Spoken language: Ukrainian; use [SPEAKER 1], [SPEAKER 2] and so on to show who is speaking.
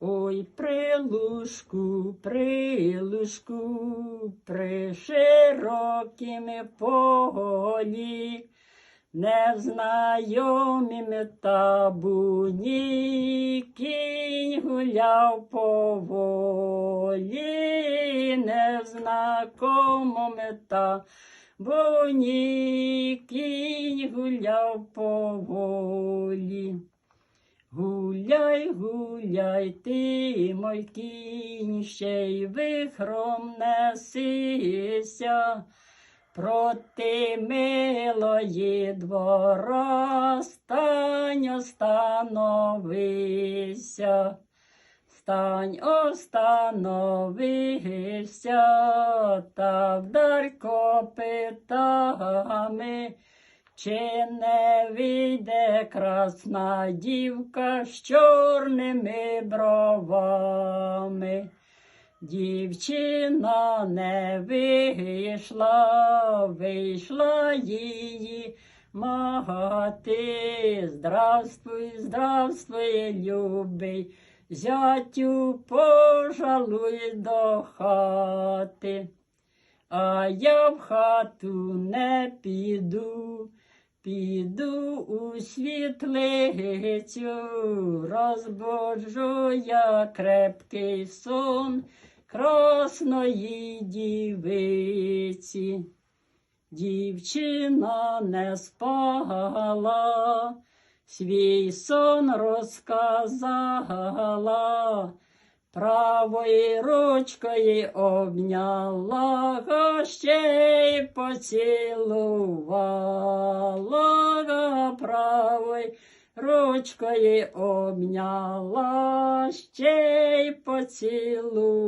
[SPEAKER 1] Ой, прилужку, прилужку, при широкім полі, незнайомім табуні, кінь гуляв поволі, незнакомим табуні, кінь гуляв поволі. Гуляй, гуляй, ти, мой кінь, ще й вихром несися, проти милої двора стань, остановися, стань, остановися, та вдар копитами. Чи не вийде красна дівка з чорними бровами? Дівчина не вийшла, вийшла її мати. Здравствуй, здравствуй, любий, зятю пожалуй до хати. А я в хату не піду, піду у світлицю, розбуджу я крепкий сон красної дівиці. Дівчина не спала, свій сон розказала. Правою ручкою обняла, ще поцілувала, правою ручкою обняла, ще й поцілувала.